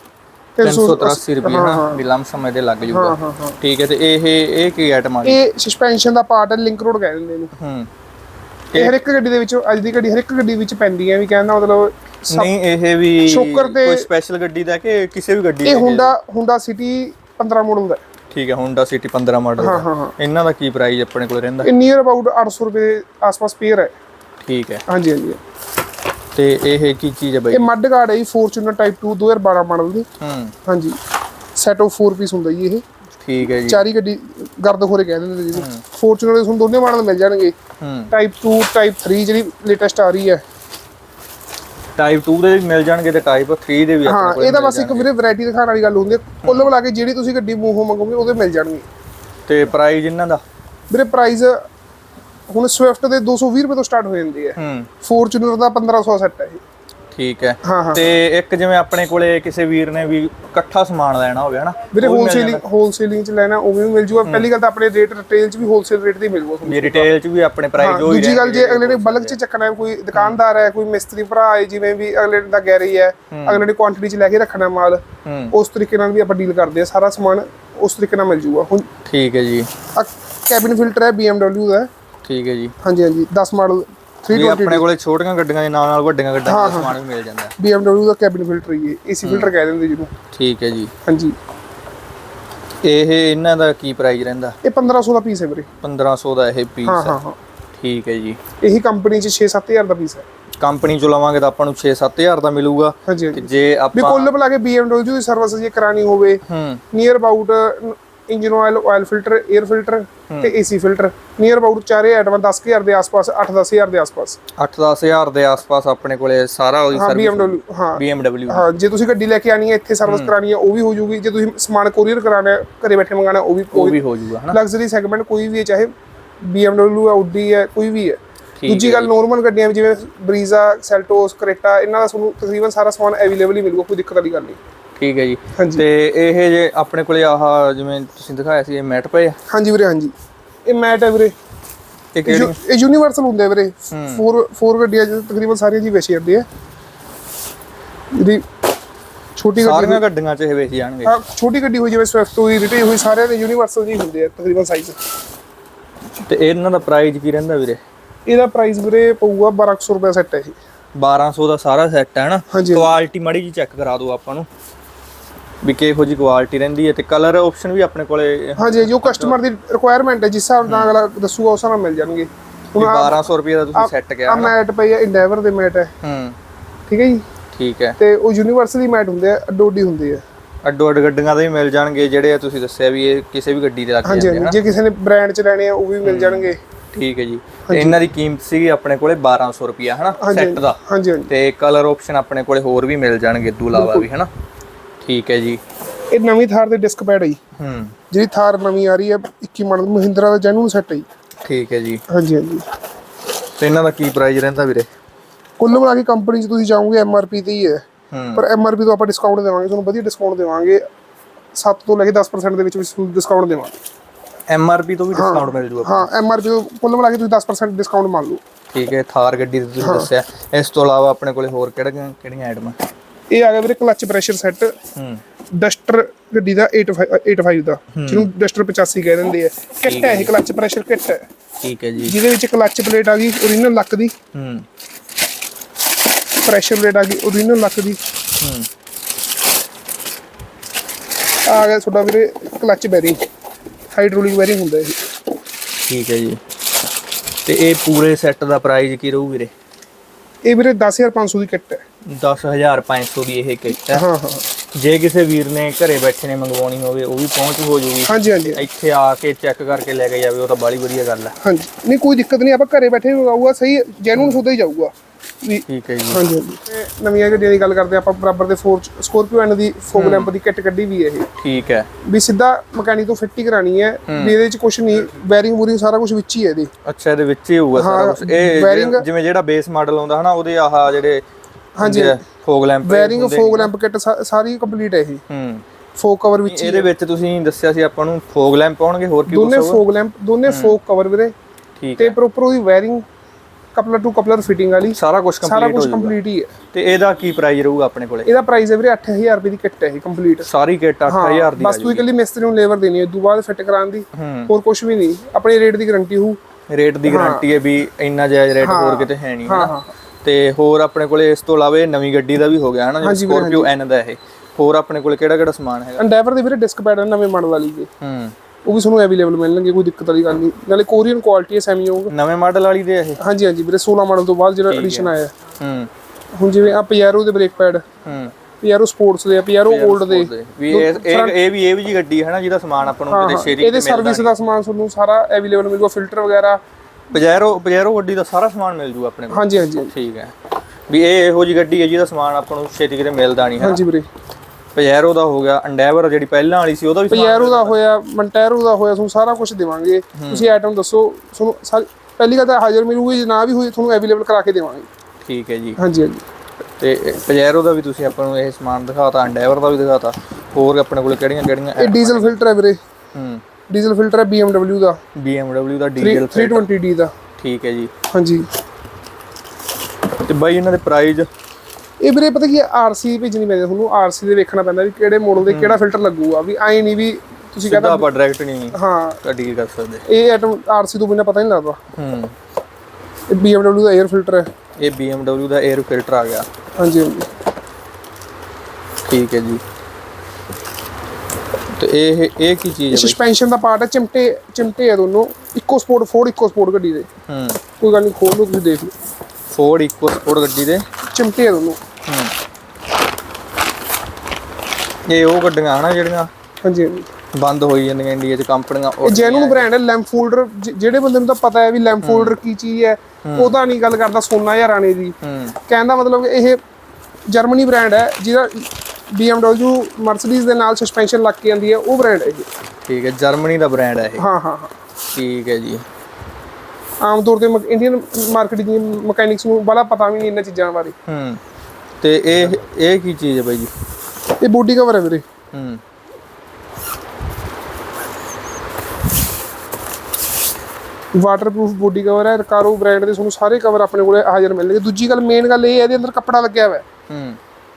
383 ਰੁਪਏ ਨਾ ਬਿਲਮ ਸਮੇਂ ਦੇ ਲੱਗ ਜੂਗਾ। ਠੀਕ ਹੈ ਤੇ ਇਹ ਇਹ ਕੀ ਆਈਟਮ ਆ ਇਹ ਸਸਪੈਂਸ਼ਨ ਦਾ ਪਾਰਟ ਹੈ ਲਿੰਕ ਰੋਡ ਕਹਿ ਦਿੰਦੇ ਇਹਨੂੰ। ਹੂੰ। ਇਹ ਹਰ ਇੱਕ ਗੱਡੀ ਦੇ ਵਿੱਚ ਅੱਜ ਦੀ ਗੱਡੀ ਹਰ ਇੱਕ ਗੱਡੀ ਵਿੱਚ ਪੈਂਦੀ ਹੈ ਵੀ ਕਹਿੰਦਾ ਮਤਲਬ ਨਹੀਂ ਇਹ ਵੀ ਸ਼ੋਕਰ ਤੇ- ਕੋਈ ਸਪੈਸ਼ਲ ਗੱਡੀ ਦਾ ਕਿ ਕਿਸੇ ਵੀ ਗੱਡੀ ਇਹ ਦਾ ਹੁੰਡਾ ਹੁੰਡਾ ਸਿਟੀ 15 ਮਾਡਲ ਦਾ। ਠੀਕ ਹੈ Honda City 15 ਮਾਡਲ ਦਾ। ਇਹਨਾਂ ਦਾ ਕੀ ਪ੍ਰਾਈਸ ਆਪਣੇ ਕੋਲ ਰਹਿੰਦਾ? ਨੀਅਰ ਅਬਾਊਟ 800 ਰੁਪਏ ਆਸ-ਪਾਸ ਪੇਅਰ ਹੈ। ਠੀਕ ਹੈ। ਹਾਂਜੀ ਹਾਂਜੀ। ਤੇ ਇਹ ਕੀ ਚੀਜ਼ ਹੈ ਬਾਈ? ਇਹ ਮੱਡ ਗਾਰਡ ਹੈ ਜੀ ਫੋਰਚੂਨਰ ਟਾਈਪ 2 2012 ਮਾਡਲ ਦੀ। ਹੂੰ। ਹਾਂਜੀ। ਸੈਟ ਆਫ 4 ਪੀਸ ਹੁੰਦਾ ਜੀ ਇਹ। ਠੀਕ ਹੈ ਜੀ। ਚਾਰੀ ਗੱਡੀ ਗਰਦ ਖੋਰੇ ਕਹਿ ਦਿੰਦੇ ਜੀ। ਫੋਰਚੂਨਰ ਦੇ ਤੁਹਾਨੂੰ ਦੋਨੇ ਮਾਡਲ ਮਿਲ ਜਾਣਗੇ। ਟਾਈਪ 2 ਟਾਈਪ 3 ਜਿਹੜੀ ਲੇਟੈਸਟ ਆ ਰਹੀ ਹੈ। ਟਾਈਪ 2 ਦੇ ਵੀ ਮਿਲ ਜਾਣਗੇ ਤੇ ਟਾਈਪ 3 ਦੇ ਵੀ ਹਾਂ ਇਹਦਾ ਬਸ ਇੱਕ ਵੀਰੇ ਵੈਰਾਈਟੀ ਦਿਖਾਉਣ ਵਾਲੀ ਗੱਲ ਹੁੰਦੀ ਹੈ। ਕੁੱਲ ਮਿਲਾ ਕੇ ਜਿਹੜੀ ਤੁਸੀਂ ਗੱਡੀ ਮੂੰਹੋਂ ਮੰਗੋਗੇ ਉਹਦੇ ਮਿਲ ਜਾਣਗੇ। ਤੇ ਪ੍ਰਾਈਸ ਇਹਨਾਂ ਦਾ? ਵੀਰੇ ਪ੍ਰਾਈਸ ਹੁਣ ਸਵਿਫਟ ਦੇ 220 ਰੁਪਏ ਤੋਂ ਸਟਾਰਟ ਹੋ ਜਾਂਦੇ ਆ ਹੂੰ। ਫੋਰਚੂਨਰ ਦਾ 1500 ਸੈੱਟ ਹੈ ਇਹ। ਠੀਕ ਹੈ। ਹਾਂ ਹਾਂ। ਤੇ ਇੱਕ ਜਿਵੇਂ ਆਪਣੇ ਕੋਲੇ ਕਿਸੇ ਵੀਰ ਨੇ ਵੀ ਇਕੱਠਾ ਸਮਾਨ ਲੈਣਾ ਹੋਵੇ ਹਨਾ? ਵੀਰੇ ਹੋਲਸੇਲਿੰਗ ਹੋਲਸੇਲਿੰਗ ਚ ਲੈਣਾ ਉਹ ਵੀ ਮਿਲ ਜੂਗਾ। ਪਹਿਲੀ ਗੱਲ ਤਾਂ ਆਪਣੇ ਰੇਟ ਰਿਟੇਲ ਚ ਵੀ ਹੋਲਸੇਲ ਰੇਟ ਤੇ ਹੀ ਮਿਲ ਜੂਗਾ ਵੀ ਰਿਟੇਲ ਚ ਵੀ ਆਪਣੇ ਹਾਂ, ਪ੍ਰਾਈਸ ਜੋ ਹੀ ਦੂਜੀ ਗੱਲ ਜੇ ਅਗਲੇ ਨੇ ਬਲਕ ਚ ਚੱਕਣਾ ਹੈ ਕੋਈ ਦੁਕਾਨਦਾਰ ਹੈ ਕੋਈ ਮਿਸਤਰੀ ਭਰਾ ਹੈ ਜਿਵੇਂ ਵੀ ਅਗਲੇ ਦਾ ਗੈਰੇਜ ਹੈ ਅਗਲੇ ਨੇ ਕੁਆਂਟੀਟੀ ਚ ਲੈ ਕੇ ਰੱਖਣਾ ਮਾਲ ਹੂੰ। ਉਸ ਤਰੀਕੇ ਨਾਲ ਵੀ ਆਪਾਂ ਡੀਲ ਕਰਦੇ ਆ ਸਾਰਾ ਸਮਾਨ ਉਸ ਤਰੀਕੇ ਨਾਲ ਮਿਲ ਜੂਗਾ। ਹੁਣ ਠੀਕ ਹੈ ਜੀ। ਆ ਕੈਬਿਨ ਫਿਲਟਰ ਹੈ BMW ਦਾ। ਹੈ। ਠੀਕ ਹੈ ਜੀ। ਹਾਂਜੀ ਹਾਂਜੀ 10 ਮਾਡਲ ਵੀ 320 ਆਪਣੇ ਕੋਲੇ ਛੋਟੀਆਂ ਗੱਡੀਆਂ ਦੇ ਨਾਲ ਨਾਲ ਵੱਡੀਆਂ ਗੱਡੀਆਂ ਦਾ ਸਮਾਨ ਵੀ ਮਿਲ ਜਾਂਦਾ। ਹੈ। BMW ਦਾ ਕੈਬਿਨ ਫਿਲਟਰ ਹੀ ਹੈ ਏਸੀ ਫਿਲਟਰ ਕਹਿ ਦਿੰਦੇ ਜਿਹਨੂੰ। ਠੀਕ ਹੈ ਜੀ। ਹਾਂਜੀ। ਇਹ ਇਹਨਾਂ ਦਾ ਕੀ ਪ੍ਰਾਈਸ ਰਹਿੰਦਾ? ਇਹ 1500 ਦਾ ਪੀਸ ਹੈ ਵੀਰੇ। 1500 ਦਾ ਇਹ ਪੀਸ ਹਾਂ ਹੈ। ਹਾਂ ਠੀਕ ਹੈ ਜੀ। ਇਹੀ ਕੰਪਨੀ ਚ 6-7000 ਦਾ ਪੀਸ ਹੈ। ਕੰਪਨੀ ਚੋਂ ਲਵਾਂਗੇ ਤਾਂ ਆਪਾਂ ਨੂੰ 6-7000 ਦਾ ਮਿਲੂਗਾ। ਜੇ ਵੀ ਆਪਾਂ ਕੁੱਲ ਮਿਲਾ ਕੇ BMW ਦੀ ਸਰਵਿਸ ਜੇ ਕਰਾਣੀ ਹੋਵੇ ਹੂੰ। Near about engine oil oil filter air filter ਤੇ ਏਸੀ ਫਿਲਟਰ ਨੀਅਰ ਅਬਾਊਟ ਚਾਰੇ ਆਈਟਮਾਂ 10000 ਦੇ ਆਸ-ਪਾਸ 8-10000 ਦੇ ਆਸ-ਪਾਸ। 8-10000 ਦੇ ਆਸ-ਪਾਸ ਆਪਣੇ ਕੋਲੇ ਸਾਰਾ ਉਹਦੀ ਹਾਂ ਸਰਵਿਸ BMW ਹਾਂ। BMW ਹਾਂ ਜੇ ਤੁਸੀਂ ਗੱਡੀ ਲੈ ਕੇ ਆਣੀ ਹੈ ਇੱਥੇ ਸਰਵਿਸ ਕਰਾਣੀ ਹੈ ਉਹ ਵੀ ਹੋ ਜੂਗੀ। ਜੇ ਤੁਸੀਂ ਸਮਾਨ ਕੋਰੀਅਰ ਕਰਾਣਾ ਹੈ ਘਰੇ ਬੈਠੇ ਮੰਗਾਣਾ ਉਹ ਵੀ ਉਹ ਵੀ ਹੋ ਜਾਊਗਾ ਹਨਾ? ਲਗਜ਼ਰੀ ਸੈਗਮੈਂਟ ਕੋਈ ਵੀ ਹੈ ਚਾਹੇ BMW ਹੈ Audi ਹੈ ਕੋਈ ਵੀ ਹੈ। ਦੂਜੀ ਗੱਲ ਨੋਰਮਲ ਗੱਡੀਆਂ ਜਿਵੇਂ ਬਰੀਜ਼ਾ ਸੈਲਟੋਸ ਕਰੇਟਾ ਇਹਨਾਂ ਦਾ ਤੁਹਾਨੂੰ ਤਕਰੀਬਨ ਸਾਰਾ ਸਮਾਨ ਅਵੇਲੇਬਲ ਹੀ ਮਿਲੂਗਾ ਕੋਈ ਦਿੱਕਤ ਵਾਲੀ ਗੱਲ ਨਹੀਂ। ਠੀਕ ਹੈ ਜੀ। ਹਾਂਜੀ। ਤੇ ਇਹ ਜੇ ਆਪਣੇ ਕੋਲੇ ਆਹ ਜਿਵੇਂ ਤੁਸੀਂ ਦਿਖਾਇਆ ਸੀ ਇਹ ਮੈਟ ਪਏ ਆ? ਹਾਂਜੀ ਵੀਰੇ ਹਾਂਜੀ। ਇਹ ਮੈਟ ਹੈ ਵੀਰੇ। ਇਹ ਇਹ ਕਿਹੜੀ? ਯੂ- ਇਹ ਯੂਨੀਵਰਸਲ ਹੁੰਦੇ ਆ ਵੀਰੇ। ਫੋਰ ਫੋਰ ਗੱਡੀਆਂ ਚ ਤਕਰੀਬਨ ਸਾਰੀਆਂ ਜੀ ਵੇਚੀ ਜਾਂਦੀ ਹੈ ਜਿਹੜੀ ਛੋਟੀ ਗੱਡੀ ਸਾਰੀਆਂ ਗੱਡੀਆਂ 'ਚ ਇਹ ਵੇਚ ਜਾਣਗੇ। ਹਾਂ ਛੋਟੀ ਗੱਡੀ ਹੋਈ ਜਿਵੇਂ ਸਵਿਫਟ ਹੋਈ ਰਿਟੇ ਹੋਈ ਸਾਰਿਆਂ ਦੇ ਯੂਨੀਵਰਸਲ ਜੀ ਹੁੰਦੇ ਆ ਤਕਰੀਬਨ ਸਾਈਜ਼ ਤੇ ਇਹਨਾਂ ਦਾ ਪ੍ਰਾਈਸ ਕੀ ਰਹਿੰਦਾ ਵੀਰੇ? ਇਹਦਾ ਪ੍ਰਾਈਸ ਵੀਰੇ ਪਊਗਾ 1200 ਰੁਪਏ ਸੈੱਟ ਹੈ ਇਹ। 1200 ਦਾ ਸਾਰਾ ਸੈੱਟ ਹੈ ਨਾ? ਹਾਂਜੀ। ਕੁਆਲਿਟੀ ਮਾੜੀ ਜੀ ਚੈੱਕ ਕਰਾ ਦਿਓ ਆਪਾਂ ਨੂੰ। ਵੀ ਕਿਹੋ ਜੀ ਕੁਆਲਿਟੀ ਰਹਿੰਦੀ ਹੈ ਤੇ ਕਲਰ ਆਪਸ਼ਨ ਵੀ ਆਪਣੇ ਕੋਲੇ ਹਾਂਜੀ ਜੋ ਕਸਟਮਰ ਦੀ ਰਿਕੁਆਇਰਮੈਂਟ ਹੈ ਜਿਸ ਹਿਸਾਬ ਨਾਲ ਅਗਲਾ ਦੱਸੂਗਾ ਉਸ ਹਿਸਾਬ ਨਾਲ ਮਿਲ ਜਾਣਗੇ। ਵੀ 1200 ਰੁਪਏ ਦਾ ਤੁਸੀਂ ਸੈੱਟ ਆ ਗਿਆ ਮੈਟ ਪਈ ਹੈ ਇੰਡੈਵਰ ਦੇ ਮੈਟ ਹੈ। ਹੂੰ। ਠੀਕ ਹੈ ਜੀ? ਠੀਕ ਹੈ। ਤੇ ਉਹ ਯੂਨੀਵਰਸਲੀ ਮੈਟ ਹੁੰਦੇ ਆ ਅਡੋਡੀ ਹੁੰਦੇ ਆ। ਅੱਡੋ ਅੱਡ ਗੱਡੀਆਂ ਦੇ ਵੀ ਮਿਲ ਜਾਣਗੇ ਜਿਹੜੇ ਆ ਤੁਸੀਂ ਦੱਸਿਆ ਵੀ ਇਹ ਕਿਸੇ ਵੀ ਗੱਡੀ ਦੇ ਲੱਗ ਜਾਂਦੇ ਹਾਂਜੀ ਜੇ ਕਿਸੇ ਨੇ ਬ੍ਰਾਂਡ ਚ ਲੈਣੇ ਆ ਉਹ ਵੀ ਮਿਲ ਜਾਣਗੇ। ਠੀਕ ਹੈ ਜੀ। ਤੇ ਇਹਨਾਂ ਦੀ ਕੀਮਤ ਸੀਗੀ ਆਪਣੇ ਕੋਲੇ 1200 ਰੁਪਿਆ ਹਨਾ ਸੈੱਟ ਦਾ। ਹਾਂਜੀ ਹਾਂਜੀ। ਤੇ ਕਲਰ ਆਪਸ਼ਨ ਆਪਣੇ ਕੋਲੇ ਹੋਰ ਵੀ ਮਿਲ ਜਾਣਗੇ ਇਦੋਂ ਇਲਾਵਾ ਵੀ ਹਨਾ। ਠੀਕ ਹੈ ਜੀ। ਇਹ ਨਵੀਂ ਥਾਰ ਦੇ ਡਿਸਕ ਪੈਡ ਹੈ ਜੀ। ਹੂੰ। ਜਿਹੜੀ ਥਾਰ ਨਵੀਂ ਆ ਰਹੀ ਹੈ 21 ਮਾਡਲ ਮਹਿੰਦਰਾ ਦਾ ਜੈਨੂਨ ਸੈੱਟ ਹੈ ਜੀ। ਠੀਕ ਹੈ ਜੀ। ਹਾਂਜੀ ਹਾਂਜੀ। ਤੇ ਇਹਨਾਂ ਦਾ ਕੀ ਪ੍ਰਾਈਸ ਰਹਿੰਦਾ ਵੀਰੇ? ਕੁੱਲ ਮਿਲਾ ਕੇ ਕੰਪਨੀ 'ਚ ਤੁਸੀਂ ਜਾਓਗੇ ਐਮਆਰਪੀ ਤੇ ਹੀ ਹੈ। ਪਰ ਐਮਆਰਪੀ ਤੋਂ ਆਪਾਂ ਡਿਸਕਾਊਂਟ ਦੇਵਾਂਗੇ ਤੁਹਾਨੂੰ ਵਧੀਆ ਡਿਸਕਾਊਂਟ ਦੇਵਾਂਗੇ। 7 ਤੋਂ ਲੈ ਕੇ 10% ਦੇ ਵਿੱਚ ਵਿੱਚ ਡਿਸਕਾਊਂਟ ਦੇਵਾਂਗੇ। ਐਮਆਰਪੀ ਤੋਂ ਵੀ ਡਿਸਕਾਊਂਟ ਮਿਲ ਜੂਗਾ ਹਾਂ ਐਮਆਰਪੀ ਤੋਂ ਕੁੱਲ ਮਿਲਾ ਕੇ ਤੁਸੀਂ 10% ਡਿਸਕਾਊਂਟ ਮੰਨ ਲਓ। ਠੀਕ ਹੈ ਥਾਰ ਗੱਡੀ ਦੀ ਤੁਸੀਂ ਦੱਸਿਆ। ਇਸ ਤੋਂ ਇਲਾਵਾ ਆਪਣੇ ਕੋਲੇ ਹੋਰ ਕਿਹੜੀਆਂ ਕਿਹੜੀਆਂ ਆਈਟਮਾਂ ਇਹ ਆ ਗਿਆ ਵੀਰੇ ਕਲਚ ਪ੍ਰੈਸ਼ਰ ਸੈੱਟ ਹੂੰ। ਡਸਟਰ ਗੱਡੀ ਦਾ 85 85 ਦਾ। ਜਿਹਨੂੰ ਡਸਟਰ 85 ਕਹਿ ਦਿੰਦੇ ਆ। ਕਿੱਟ ਹੈ ਇਹ ਕਲਚ ਪ੍ਰੈਸ਼ਰ ਕਿੱਟ ਹੈ। ਠੀਕ ਹੈ ਜੀ। ਜਿਹਦੇ ਵਿੱਚ ਕਲਚ ਪਲੇਟ ਆ ਗਈ ਓਰੀਜਨਲ ਲੱਕ ਦੀ। ਹੂੰ। ਪ੍ਰੈਸ਼ਰ ਪਲੇਟ ਆ ਗਈ ਓਰੀਜਨਲ ਲੱਕ ਦੀ। ਹੂੰ। ਆ ਗਿਆ ਤੁਹਾਡਾ ਵੀਰੇ ਕਲਚ ਬੈਰਿੰਗ ਹਾਈਡ੍ਰੋਲਿਕ ਬੈਰਿੰਗ ਹੁੰਦਾ ਇਹ। ਠੀਕ ਹੈ ਜੀ। ਤੇ ਇਹ ਪੂਰੇ ਸੈੱਟ ਦਾ ਪ੍ਰਾਈਸ ਕੀ ਰਹੂ ਵੀਰੇ? ਇਹ ਵੀਰੇ 10500 ਦੀ ਕਿੱਟ ਹੈ। 10500 ਦੀ ਇਹ ਕਿੱਟ ਹੈ। ਹਾਂ ਹਾਂ ਜੇ ਕਿਸੇ ਵੀਰ ਨੇ ਘਰੇ ਬੈਠੇ ਨੇ ਮੰਗਵਾਉਣੀ ਹੋਵੇ ਉਹ ਵੀ ਪਹੁੰਚ ਹੋ ਜੂਗੀ। ਹਾਂਜੀ ਹਾਂਜੀ। ਇੱਥੇ ਆ ਕੇ ਚੈੱਕ ਕਰਕੇ ਲੈ ਕੇ ਜਾਵੇ ਉਹ ਤਾਂ ਬਾਲੀ ਵਧੀਆ ਗੱਲ ਹੈ। ਹਾਂਜੀ। ਨਹੀਂ ਕੋਈ ਦਿੱਕਤ ਨਹੀਂ ਆਪਾਂ ਘਰੇ ਬੈਠੇ ਮੰਗਾਊਗਾ ਸਹੀ ਜੈਨੂਨ ਸੌਦਾ ਹੀ ਜਾਊਗਾ। ਠੀਕ ਹੈ ਜੀ। ਹਾਂਜੀ ਹਾਂਜੀ। ਨਵੀਆਂ ਗੱਡੀਆਂ ਦੀ ਗੱਲ ਕਰਦੇ ਆਪਾਂ ਬਰਾਬਰ ਦੇ 4 ਸਕੋਰਪੀਓ ਐਨ ਦੀ ਫੋਗ ਲੈਂਪ ਦੀ ਕਿੱਟ ਕੱਢੀ ਵੀ ਇਹ। ਠੀਕ ਹੈ। ਵੀ ਸਿੱਧਾ ਮਕੈਨਿਕ ਤੋਂ ਫਿੱਟ ਹੀ ਕਰਾਣੀ ਹੈ ਵੀ ਇਹਦੇ ਚ ਕੁਝ ਨਹੀਂ ਬੈਰਿੰਗ ਬੂਰਿੰਗ ਸਾਰਾ ਕੁਝ ਵਿੱਚ ਹੀ ਹੈ ਇਹਦੇ। ਅੱਛਾ ਇਹਦੇ ਵਿੱਚ ਹੀ ਹੋਊਗਾ ਸਾਰਾ ਕੁਝ ਇਹ ਜਿਵੇਂ ਜਿਹੜਾ ਬੇਸ ਮਾਡਲ ਆਉਂਦਾ ਹਨਾ ਉਹਦੇ ਆਹ ਜਿਹੜੇ ਹਾਂਜੀ। Fog lamp bearing fog lamp kit ਸਾਰੀ ਕੰਪਲੀਟ ਹੈ ਇਹ। ਹੂੰ। ਫੋਗ ਕਵਰ ਵਿੱਚ ਇਹਦੇ ਵਿੱਚ ਤੁਸੀਂ ਦੱਸਿਆ ਸੀ ਆਪਾਂ ਨੂੰ ਫੋਗ ਲੈਂਪ ਆਉਣਗੇ ਹੋਰ ਕੀ ਦੋਨੇ? ਫੋਗ ਲੈਂਪ ਦੋਨੇ ਫੋਗ ਕਵਰ ਵੀਰੇ। ਠੀਕ ਤੇ ਪ੍ਰੋਪਰ ਉਹਦੀ wiring coupler to coupler fitting ਵਾਲੀ। ਸਾਰਾ ਕੁਝ ਸਾਰਾ ਕੰਪਲੀਟ ਹੋ ਕੁਝ ਜਾਊਗਾ। ਕੰਪਲੀਟ ਹੀ ਹੈ। ਤੇ ਇਹਦਾ ਕੀ ਪ੍ਰਾਈਸ ਰਹੂਗਾ ਆਪਣੇ ਕੋਲੇ? ਇਹਦਾ ਪ੍ਰਾਈਸ ਹੈ ਵੀਰੇ 8000 ਰੁਪਏ ਦੀ ਕਿੱਟ ਹੈ ਇਹ ਕੰਪਲੀਟ ਸਾਰੀ ਕਿੱਟ 8000 ਦੀ ਬਸ ਤੂੰ ਇਕੱਲੀ ਮਿਸਤਰੀ ਨੂੰ ਲੇਬਰ ਦੇਣੀ ਹੈ ਦੂ ਬਾਅਦ ਫਿੱਟ ਕਰਾਉਣ ਦੀ ਹੋਰ ਕੁਝ ਵੀ ਨਹੀਂ। ਆਪਣੇ ਰੇਟ ਦੀ ਗਾਰੰਟੀ ਹੋਊ। ਰੇਟ ਦੀ ਗਾਰੰਟੀ ਹੈ ਵੀ ਇੰਨਾ ਜਾਇਜ਼ ਰੇਟ ਹੋਰ ਕਿਤੇ ਹੈ ਨਹੀਂ ਹਾਂ। ਤੇ ਹੋਰ ਆਪਣੇ ਕੋਲੇ ਇਸ ਤੋਂ ਇਲਾਵਾ ਇਹ ਨਵੀਂ ਗੱਡੀ ਦਾ ਵੀ ਹੋ ਗਿਆ ਹਨਾ ਜਿਵੇਂ ਹਾਂਜੀ ਵੀਰੇ, ਸਕੋਰਪੀਓ ਐਨ ਦਾ ਇਹ। ਹੋਰ ਆਪਣੇ ਕੋਲੇ ਕਿਹੜਾ ਕਿਹੜਾ ਸਮਾਨ ਹੈਗਾ? ਐਂਡੈਵਰ ਦੇ ਵੀਰੇ ਡਿਸਕ ਪੈਡ ਨਵੇਂ ਮਾਡਲ ਵਾਲੀ ਦੇ। ਹੂੰ। ਉਹ ਵੀ ਤੁਹਾਨੂੰ ਅਵੇਲੇਬਲ ਮਿਲਣਗੇ ਕੋਈ ਦਿੱਕਤ ਵਾਲੀ ਗੱਲ ਨਹੀਂ। ਨਾਲੇ ਕੋਰੀਅਨ ਕੁਆਲਿਟੀ ਹੈ ਸੈਮੀ ਹੋਊਗਾ ਨਵੇਂ ਮਾਡਲ ਵਾਲੀ ਦੇ ਇਹ? ਹਾਂਜੀ ਹਾਂਜੀ ਵੀਰੇ 16 ਮਾਡਲ ਤੋਂ ਬਾਅਦ ਜਿਹੜਾ ਐਡੀਸ਼ਨ ਆਇਆ। ਹੂੰ। ਹੁਣ ਜਿਵੇਂ ਆ ਪਿਆਰੋ ਦੇ ਬ੍ਰੇਕ ਪੈਡ ਹੂੰ। ਪਿਆਰੋ ਸਪੋਰਟਸ ਦੇ ਆ ਪਿਆਰੋ 올ਡ ਦੇ। ਵੀ ਇਹ ਇਹ ਇਹ ਵੀ ਇਹ ਵੀ ਜੀ ਗੱਡੀ ਹੈ ਨਾ ਜਿਹਦਾ ਸਮਾਨ ਆਪਾਂ ਨੂੰ ਕਿਤੇ ਸ਼ੇਰੀ ਇਹਦੇ ਸਰਵਿਸ ਦਾ ਸਮਾਨ ਤੁਹਾਨੂੰ ਸਾਰਾ ਅਵੇਲੇਬਲ ਮਿਲੂਗਾ ਫਿਲਟਰ ਵਗੈਰਾ। ਪਜੈਰੋ ਪਜੈਰੋ ਗੱਡੀ ਦਾ ਸਾਰਾ ਸਮਾਨ ਮਿਲ ਜੂ ਆਪਣੇ ਕੋਲ। ਹਾਂਜੀ ਹਾਂਜੀ। ਠੀਕ ਹੈ। ਵੀ ਇਹ ਇਹੋ ਜੀ ਗੱਡੀ ਹੈ ਜਿਹਦਾ ਸਮਾਨ ਆਪਾਂ ਨੂੰ ਛੇਤੀ ਕਿਤੇ ਮਿਲਦਾ ਨਹੀਂ ਹੈ ਹਾਂਜੀ ਵੀਰੇ। ਪਜੈਰੋ ਦਾ ਹੋ ਗਿਆ ਅੰਡੈਵਰ ਜਿਹੜੀ ਪਹਿਲਾਂ ਵਾਲੀ ਸੀ ਉਹਦਾ ਵੀ ਸਮਾਨ ਪਿਆਰੋ ਦਾ ਹੋਇਆ ਮੰਟੈਰੋ ਦਾ ਹੋਇਆ ਤੁਹਾਨੂੰ ਸਾਰਾ ਕੁਝ ਦੇਵਾਂਗੇ। ਤੁਸੀਂ ਆਈਟਮ ਦੱਸੋ ਤੁਹਾਨੂੰ ਸਾਰੀ- ਪਹਿਲੀ ਗੱਲ ਤਾਂ ਹਾਜ਼ਰ ਮਿਲੂਗੀ ਜੇ ਨਾ ਵੀ ਹੋਈ ਤੁਹਾਨੂੰ ਅਵੇਲੇਬਲ ਕਰਾ ਕੇ ਦੇਵਾਂਗੇ। ਠੀਕ ਹੈ ਜੀ। ਹਾਂਜੀ ਹਾਂਜੀ। ਤੇ ਪਜੈਰੋ ਦਾ ਵੀ ਤੁਸੀਂ ਆਪਾਂ ਨੂੰ ਇਹ ਸਮਾਨ ਦਿਖਾਤਾ ਅੰਡੈਵਰ ਦਾ ਵੀ ਦਿਖਾਤਾ। ਹੋਰ ਆਪਣੇ ਕੋਲ ਕਿਹੜੀਆਂ ਕਿਹੜੀਆਂ ਇਹ ਡੀਜ਼ਲ ਫਿਲਟਰ ਹੈ ਵੀਰੇ। ਹੂੰ। ਡੀਜ਼ਲ ਫਿਲਟਰ ਹੈ BMW ਦਾ। BMW ਦਾ ਡੀਜ਼ਲ 320D ਦਾ। ਠੀਕ ਹੈ ਜੀ। ਹਾਂਜੀ। ਤੇ ਬਾਈ ਇਹਨਾਂ ਦੇ ਪ੍ਰਾਈਸ ਇਹ ਵੀਰੇ ਪਤਾ ਕੀ ਆਰਸੀ ਭੇਜਣੀ ਪੈਂਦੀ ਤੁਹਾਨੂੰ। ਆਰਸੀ ਦੇ ਵੇਖਣਾ ਪੈਂਦਾ ਵੀ ਕਿਹੜੇ ਮਾਡਲ ਦੇ ਕਿਹੜਾ ਫਿਲਟਰ ਲੱਗੂਗਾ। ਵੀ ਐ ਨਹੀਂ ਵੀ ਤੁਸੀਂ ਕਹਿੰਦਾ ਆਪਾਂ ਡਾਇਰੈਕਟ ਨਹੀਂ ਹਾਂ। ਡੀਲ ਕਰ ਸਕਦੇ। ਇਹ ਆਈਟਮ ਆਰਸੀ ਤੋਂ ਬਿਨਾਂ ਪਤਾ ਨਹੀਂ ਲੱਗਦਾ। ਹੂੰ। ਇਹ BMW ਦਾ 에ਅਰ ਫਿਲਟਰ ਹੈ। ਇਹ BMW ਦਾ 에ਅਰ ਫਿਲਟਰ ਆ ਗਿਆ। ਹਾਂਜੀ ਹਾਂਜੀ। ਠੀਕ ਹੈ ਜੀ। ਤੇ ਇਹ ਇਹ ਕੀ ਚੀਜ਼ ਹੈ ਸਸਪੈਂਸ਼ਨ ਦਾ ਪਾਰਟ ਹੈ ਚਿਮਟੇ ਚਿਮਟੇ ਹੈ ਦੋਨੋਂ। ਇੱਕੋ ਸਪੋਰਟ ਫੋਰ ਇੱਕੋ ਸਪੋਰਟ ਗੱਡੀ ਦੇ। ਹੂੰ। ਕੋਈ ਗੱਲ ਨਹੀਂ ਖੋਲ ਲਓ ਤੁਸੀਂ ਦੇਖ ਲਓ। ਫੋਰਡ ਇਕੋ ਸਪੋਰਟ ਗੱਡੀ ਦੇ? ਚਿਮਟੇ ਹੈ ਦੋਨੋਂ। ਹੂੰ। ਇਹ ਉਹ ਗੱਡੀਆਂ ਹਨਾ ਜਿਹੜੀਆਂ ਹਾਂਜੀ ਬੰਦ ਹੋਈ ਜਾਂਦੀਆਂ ਇੰਡੀਆ 'ਚ ਕੰਪਨੀਆਂ ਉਹ ਜੈਨੂਨ ਬ੍ਰਾਂਡ ਹੈ ਲੈਂਪ ਫੋਲਡਰ ਜਿਹੜੇ ਬੰਦੇ ਨੂੰ ਤਾਂ ਪਤਾ ਹੈ ਵੀ ਲੈਂਪ ਫੋਲਡਰ ਕੀ ਚੀਜ਼ ਹੈ ਉਹਦਾ ਨਹੀਂ ਗੱਲ ਕਰਦਾ ਸੋਨਾ ਜਾਂ ਰਾਣੇ ਦੀ। ਹੂੰ। ਕਹਿੰਦਾ ਮਤਲਬ ਇਹ ਜਰਮਨੀ ਬ੍ਰਾਂਡ ਹੈ ਜਿਹਦਾ BMW ਮਰਸੀਡੀਜ਼ ਦੇ ਨਾਲ ਸਸਪੈਂਸ਼ਨ ਲੱਗ ਕੇ ਆਉਂਦੀ ਹੈ ਉਹ ਬ੍ਰਾਂਡ ਹੈ ਇਹ ਠੀਕ ਹੈ ਜਰਮਨੀ ਦਾ ਬ੍ਰਾਂਡ ਹੈ ਇਹ। ਹਾਂ ਹਾਂ ਹਾਂ। ਠੀਕ ਹੈ ਜੀ। ਆਮ ਤੌਰ ਤੇ ਇੰਡੀਅਨ ਮਾਰਕੀਟ ਦੀ ਮਕੈਨਿਕਸ ਨੂੰ ਬੜਾ ਪਤਾ ਵੀ ਨਹੀਂ ਇਹਨਾਂ ਚੀਜ਼ਾਂ ਬਾਰੇ। ਹੂੰ ਤੇ ਇਹ ਇਹ ਕੀ ਚੀਜ਼ ਹੈ ਬਾਈ ਜੀ? ਇਹ ਬੋਡੀ ਕਵਰ ਹੈ ਵੀਰੇ। ਹੂੰ। ਵਾਟਰਪ੍ਰੂਫ ਬੋਡੀ ਕਵਰ ਹੈ ਰਕਾਰੋ ਬ੍ਰਾਂਡ ਦੇ ਤੁਹਾਨੂੰ ਸਾਰੇ ਕਵਰ ਆਪਣੇ ਕੋਲੇ ਹਾਜ਼ਰ ਮਿਲਣਗੇ। ਦੂਜੀ ਗੱਲ ਮੇਨ ਗੱਲ ਇਹ ਹੈ ਇਹਦੇ ਅੰਦਰ ਕੱਪੜਾ ਲੱਗਿਆ ਹੋਇਆ ਹੈ। ਹੂੰ।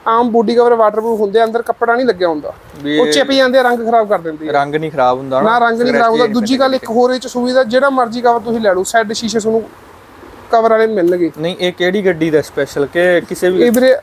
ਆਮ ਬੋਡੀ ਕਵਰ ਵਾਟਰਪ੍ਰੂਫ ਹੁੰਦੇ ਅੰਦਰ ਕੱਪੜਾ ਨਹੀਂ ਲੱਗਿਆ ਹੁੰਦਾ। ਉਹ ਚਿਪ ਜਾਂਦੇ ਰੰਗ ਖਰਾਬ ਕਰ ਦਿੰਦੇ ਰੰਗ ਨਹੀਂ ਖਰਾਬ ਹੁੰਦਾ ਨਾ ਰੰਗ ਨਹੀਂ ਖਰਾਬ ਹੁੰਦਾ। ਦੂਜੀ ਗੱਲ ਇੱਕ ਹੋਰ ਇਹ ਚ ਸੁਵਿਧਾ ਜਿਹੜਾ ਮਰਜ਼ੀ ਕਵਰ ਤੁਸੀਂ ਲੈ ਲਓ ਸੈੱਡ ਸ਼ੀਸ਼ੇ ਤੁਹਾਨੂੰ ਕਵਰ ਵਾਲੇ ਮਿਲਣਗੇ। ਨਹੀਂ ਇਹ ਕਿਹੜੀ ਗੱਡੀ ਦਾ ਸਪੈਸ਼ਲ ਕਿ ਕਿਸੇ ਵੀ ਇਹ ਵੀਰੇ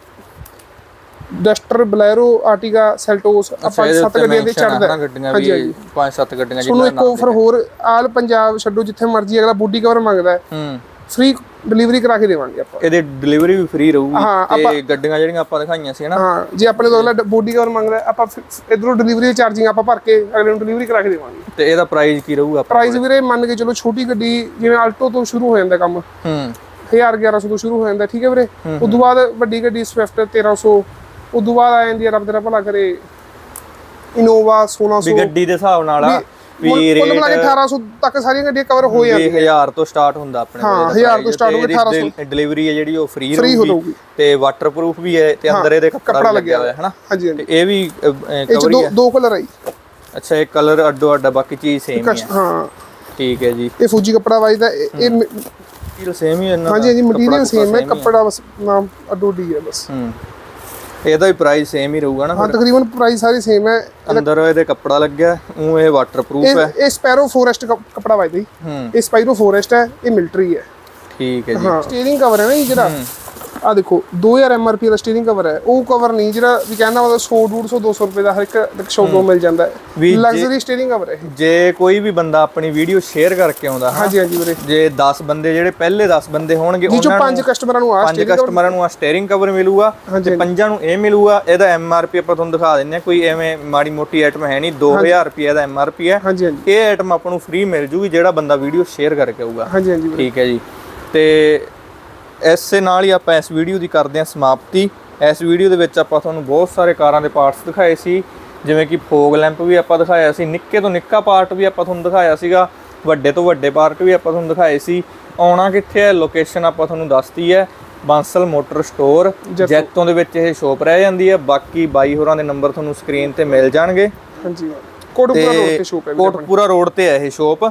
ਡਸਟਰ ਬਲੈਰੋ ਆਰਟੀਗਾ ਸੈਲਟੋਸ ਆਪਾਂ ਸੱਤ ਗੱਡੀਆਂ ਦੇ ਚੜਦਾ ਗੱਡੀਆਂ ਵੀ ਪੰਜ ਸੱਤ ਗੱਡੀਆਂ ਤੁਹਾਨੂੰ ਜਿਹਨਾਂ ਇੱਕ ਆਫਰ ਹੋਰ ਆਲ ਪੰਜਾਬ ਛੱਡੋ ਜਿੱਥੇ ਮਰਜ਼ੀ ਅਗਲਾ ਬੋਡੀ ਕਵਰ ਮੰਗਦਾ ਹੈ। ਹੂੰ। ਫ੍ਰੀ ਡਿਲੀਵਰੀ ਕਰਾ ਕੇ ਦੇਵਾਂਗੇ ਆਪਾਂ। ਇਹਦੇ ਡਿਲੀਵਰੀ ਵੀ ਫ੍ਰੀ ਰਹੂਗੀ ਤੇ ਗੱਡੀਆਂ ਜਿਹੜੀਆਂ ਆਪਾਂ ਦਿਖਾਈਆਂ ਸੀ ਨਾ ਹਾਂ ਜੇ ਆਪਣੇ ਤੋਂ ਅਗਲਾ ਬੋਡੀ ਕਵਰ ਮੰਗਦਾ ਆਪਾਂ ਇਧਰੋਂ ਡਿਲੀਵਰੀ ਦੀ ਚਾਰਜਿੰਗ ਆਪਾਂ ਭਰ ਕੇ ਅਗਲੇ ਨੂੰ ਡਿਲੀਵਰੀ ਕਰਾ ਕੇ ਦੇਵਾਂਗੇ। ਤੇ ਇਹਦਾ ਪ੍ਰਾਈਸ ਕੀ ਰਹੂਗਾ? ਪ੍ਰਾਈਸ ਵੀਰੇ ਮੰਨ ਕੇ ਚਲੋ ਛੋਟੀ ਗੱਡੀ ਜਿਵੇਂ ਆਲਟੋ ਤੋਂ ਸ਼ੁਰੂ ਹੋ ਜਾਂਦਾ ਕੰਮ। ਹੂੰ। 1000 1100 ਤੋਂ ਸ਼ੁਰੂ ਹੋ ਜਾਂਦਾ ਠੀਕ ਹੈ ਵੀਰੇ? ਉਸ ਤੋਂ ਬਾਅਦ ਵੱਡੀ ਗੱਡੀ ਸਵਿਫਟ 1300 ਉਸ ਤੋਂ ਬਾਅਦ ਆ ਜਾਂਦੀ ਹੈ ਰੱਬ ਤੇਰਾ ਭਲਾ ਕਰੇ ਇਨੋਵਾ 1600 ਵੀ ਗੱਡੀ ਦੇ ਹਿਸਾਬ ਨਾਲ ਆ। ਵੀ ਕੁੱਲ ਰੇਟ ਮਿਲਾ ਕੇ 1800 ਤੱਕ ਸਾਰੀਆਂ ਗੱਡੀਆਂ ਕਵਰ ਹੋ ਜਾਂਦੀਆਂ। 1000 ਤੋਂ ਸਟਾਰਟ ਹੁੰਦਾ ਆਪਣੇ ਹਾਂ, 1000 ਤੋਂ start ਹੋ ਕੇ 1800 ਡਿਲੀਵਰੀ ਹੈ ਜਿਹੜੀ ਉਹ ਫ੍ਰੀ ਰਹੂਗੀ। ਤੇ ਵਾਟਰਪ੍ਰੂਫ ਵੀ ਹੈ ਤੇ ਅੰਦਰ ਇਹਦੇ ਕੱਪੜਾ ਲੱਗਿਆ ਹੋਇਆ ਹੈ ਹਾਂਜੀ ਤੇ ਇਹ ਵੀ ਕਵਰ ਦੋ ਹੀ। ਦੋ ਕਲਰ ਆਈ ਅੱਛਾ ਇਹ ਕਲਰ ਅੱਡੋ ਅੱਡਾ ਬਾਕੀ ਚੀਜ਼ ਸੇਮ ਹੀ ਹੈ। ਹਾਂ। ਠੀਕ ਹੈ ਜੀ। ਇਹ ਫੂਜੀ ਕੱਪੜਾ ਵਾਈਦਾ ਇਹ ਇਹ ਮਟੀਰੀਅਲ ਸੇਮ ਹੀ ਹੈ ਇਹਨਾਂ ਹਾਂਜੀ ਦਾ, ਹਾਂਜੀ ਮਟੀਰੀਅਲ ਸੇਮ ਹੈ ਕੱਪੜਾ ਬਸ ਨਾਮ ਅਡੋਡੀ ਹੈ ਬਸ। ਹੂੰ। ਇਹਦਾ ਵੀ ਪ੍ਰਾਈਸ ਸੇਮ ਹੀ ਰਹੂਗਾ ਨਾ ਹਾਂ ਤਕਰੀਬਨ ਪ੍ਰਾਈਸ ਸਾਰੇ ਸੇਮ ਹੈ। ਅੰਦਰ ਇਹਦੇ ਕੱਪੜਾ ਲੱਗਿਆ ਉਹ ਇਹ ਵਾਟਰਪ੍ਰੂਫ ਹੈ। ਇਹ ਸਪੈਰੋ ਫੋਰੈਸਟ ਕੱਪੜਾ ਵਾਈਦਾ ਜੀ ਇਹ ਸਪਾਈਰੋ ਫੋਰੈਸਟ ਹੈ ਇਹ ਮਿਲਟਰੀ ਹੈ। ਠੀਕ ਹੈ ਜੀ। ਸਟੀਅਰਿੰਗ ਕਵਰ ਹੈ ਨਾ ਜਿਹੜਾ। ਆ ਦੇਖੋ 2000 ਐਮਆਰਪੀ ਦਾ ਸਟੀਅਰਿੰਗ ਕਵਰ ਹੈ। ਉਹ ਕਵਰ ਨਹੀਂ ਜਿਹੜਾ ਵੀ ਕਹਿੰਦਾ ਮਤਲਬ 100 150 200 ਰੁਪਏ ਦਾ ਹਰ ਇੱਕ ਰਿਕਸ਼ਾ ਤੋਂ ਮਿਲ ਜਾਂਦਾ ਹੈ। ਲਗਜ਼ਰੀ ਸਟੀਅਰਿੰਗ ਕਵਰ ਹੈ ਜੇ ਕੋਈ ਵੀ ਬੰਦਾ ਆਪਣੀ ਵੀਡੀਓ ਸ਼ੇਅਰ ਕਰਕੇ ਆਉਂਦਾ ਹਾਂਜੀ ਹਾਂਜੀ ਵੀਰੇ। ਜੇ 10 ਬੰਦੇ ਜਿਹੜੇ ਪਹਿਲੇ 10 ਬੰਦੇ ਹੋਣਗੇ ਉਹਨਾਂ ਪੰਜ ਕਸਟਮਰਾਂ ਨੂੰ ਆ ਪੰਜ ਕਸਟਮਰਾਂ ਨੂੰ ਆ ਸਟੀਅਰਿੰਗ ਕਵਰ ਮਿਲੂਗਾ ਤੇ ਪੰਜਾਂ ਨੂੰ ਇਹ ਮਿਲੂਗਾ। ਇਹਦਾ ਐਮ ਆਰ ਪੀ ਆਪਾਂ ਤੁਹਾਨੂੰ ਦਿਖਾ ਦਿੰਨੇ ਆ ਕੋਈ ਐਵੇਂ ਮਾੜੀ ਮੋਟੀ ਆਈਟਮ ਹੈ ਨਹੀਂ। 2000 ਰੁਪਏ ਦਾ ਐਮ ਆਰ ਪੀ ਹੈ। ਹਾਂਜੀ ਹਾਂਜੀ। ਇਹ ਆਈਟਮ ਆਪਾਂ ਨੂੰ ਫ੍ਰੀ ਮਿਲ ਜੂਗੀ ਜਿਹੜਾ ਬੰਦਾ ਵੀਡੀਓ ਸ਼ੇਅਰ ਕਰਕੇ ਆਊਗਾ। ਹਾਂਜੀ ਹਾਂਜੀ ਠੀਕ ਹੈ ਜੀ। ਤੇ ਇਸੇ ਨਾਲ ਹੀ ਆਪਾਂ ਇਸ ਵੀਡੀਓ ਦੀ ਕਰਦੇ ਹਾਂ ਸਮਾਪਤੀ। ਇਸ ਵੀਡੀਓ ਦੇ ਵਿੱਚ ਆਪਾਂ ਤੁਹਾਨੂੰ ਬਹੁਤ ਸਾਰੇ ਕਾਰਾਂ ਦੇ ਪਾਰਟਸ ਦਿਖਾਏ ਸੀ। ਜਿਵੇਂ ਕਿ ਫੋਗ ਲੈਂਪ ਵੀ ਆਪਾਂ ਦਿਖਾਇਆ ਸੀ ਨਿੱਕੇ ਤੋਂ ਨਿੱਕਾ ਪਾਰਟ ਵੀ ਆਪਾਂ ਤੁਹਾਨੂੰ ਦਿਖਾਇਆ ਸੀਗਾ ਵੱਡੇ ਤੋਂ ਵੱਡੇ ਪਾਰਟ ਵੀ ਆਪਾਂ ਤੁਹਾਨੂੰ ਦਿਖਾਏ ਸੀ। ਆਉਣਾ ਕਿੱਥੇ ਹੈ ਲੋਕੇਸ਼ਨ ਆਪਾਂ ਤੁਹਾਨੂੰ ਦੱਸਤੀ ਹੈ ਬਾਂਸਲ ਮੋਟਰ ਸਟੋਰ ਜੈਤੋ। ਦੇ ਵਿੱਚ ਇਹ ਸ਼ੋਪ ਰਹਿ ਜਾਂਦੀ ਹੈ। ਬਾਕੀ ਬਾਈ ਹੋਰਾਂ ਦੇ ਨੰਬਰ ਤੁਹਾਨੂੰ ਸਕਰੀਨ ਤੇ ਮਿਲ ਜਾਣਗੇ। ਹਾਂਜੀ। ਕੋਟਪੁਰਾ ਰੋਡ ਤੇ ਸ਼ੋਪ ਹੈ। ਕੋਟਪੂਰਾ ਰੋਡ ਤੇ ਹੈ ਇਹ ਸ਼ੋਪ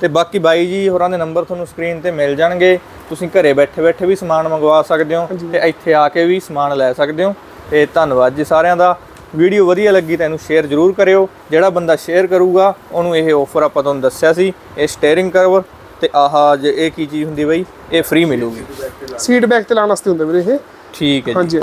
ਤੇ ਬਾਕੀ ਬਾਈ ਜੀ ਹੋਰਾਂ ਦੇ ਨੰਬਰ ਤੁਹਾਨੂੰ ਸਕਰੀਨ ਤੇ ਮਿਲ ਜਾਣਗੇ। ਤੁਸੀਂ ਘਰੇ ਬੈਠੇ ਬੈਠੇ ਵੀ ਸਮਾਨ ਮੰਗਵਾ ਸਕਦੇ ਹੋ ਤੇ ਇੱਥੇ ਆ ਕੇ ਵੀ ਸਮਾਨ ਲੈ ਸਕਦੇ ਹੋ। ਤੇ ਧੰਨਵਾਦ ਜੀ ਸਾਰਿਆਂ ਦਾ। ਵੀਡੀਓ ਵਧੀਆ ਲੱਗੀ ਤਾਂ ਇਹਨੂੰ ਸ਼ੇਅਰ ਜ਼ਰੂਰ ਕਰਿਓ। ਜਿਹੜਾ ਬੰਦਾ ਸ਼ੇਅਰ ਕਰੂਗਾ ਉਹਨੂੰ ਇਹ ਆਫਰ ਆਪਾਂ ਤੁਹਾਨੂੰ ਦੱਸਿਆ ਸੀ ਇਹ ਸਟੀਅਰਿੰਗ ਕਵਰ ਤੇ ਆਹ ਜੇ ਇਹ ਕੀ ਚੀਜ਼ ਹੁੰਦੀ ਬਈ? ਇਹ ਫ੍ਰੀ ਮਿਲੂਗੀ। ਸੀਟ ਬੈਕ ਤੇ ਲਾਉਣ ਵਾਸਤੇ ਹੁੰਦਾ ਵੀਰੇ ਇਹ। ਠੀਕ ਹੈ ਜੀ। ਹਾਂਜੀ।